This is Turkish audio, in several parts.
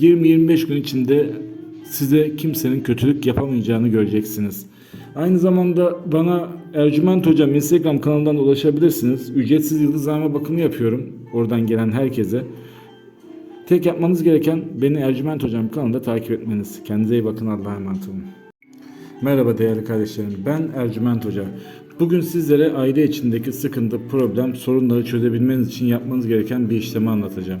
20-25 gün içinde size kimsenin kötülük yapamayacağını göreceksiniz. Aynı zamanda bana Ercüment Hocam Instagram kanalından ulaşabilirsiniz. Ücretsiz yıldızlama bakımı yapıyorum. Oradan gelen herkese. Tek yapmanız gereken beni Ercüment Hocam kanalında takip etmeniz. Kendinize iyi bakın. Allah'a emanet olun. Merhaba değerli kardeşlerim. Ben Ercüment Hoca. Bugün sizlere aile içindeki sıkıntı, problem, sorunları çözebilmeniz için yapmanız gereken bir işlemi anlatacağım.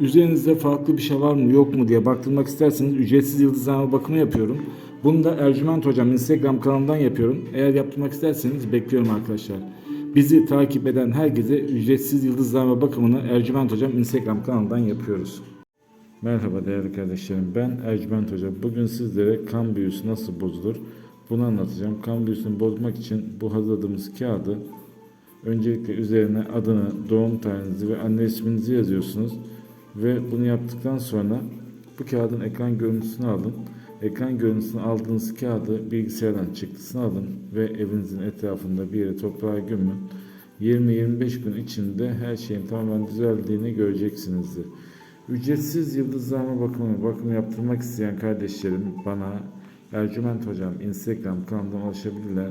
üzerinizde farklı bir şey var mı yok mu diye baktırmak isterseniz ücretsiz yıldızlama bakımı yapıyorum. Bunu da Ercüment Hocam Instagram kanalından yapıyorum. Eğer yaptırmak isterseniz bekliyorum arkadaşlar. Bizi takip eden herkese ücretsiz yıldızlama bakımını Ercüment Hocam Instagram kanalından yapıyoruz. Merhaba değerli kardeşlerim. Ben Ercüment Hoca. Bugün sizlere kan büyüsü nasıl bozulur bunu anlatacağım. Kan büyüsünü bozmak için bu hazırladığımız kağıdı öncelikle üzerine adını, doğum tarihinizi ve anne isminizi yazıyorsunuz. Ve bunu yaptıktan sonra bu kağıdın ekran görüntüsünü alın. Ekran görüntüsünü aldığınız kağıdı bilgisayardan çıktısını alın ve evinizin etrafında bir yere toprağa gömün. 20-25 gün içinde her şeyin tamamen düzeldiğini göreceksinizdir. Ücretsiz yıldızlama bakımı, bakım yaptırmak isteyen kardeşlerim bana Ercüment Hocam Instagram kanalından ulaşabilirler.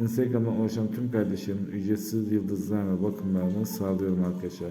Instagram'dan ulaşan tüm kardeşlerim ücretsiz yıldızlama bakımlarını sağlıyorum arkadaşlar.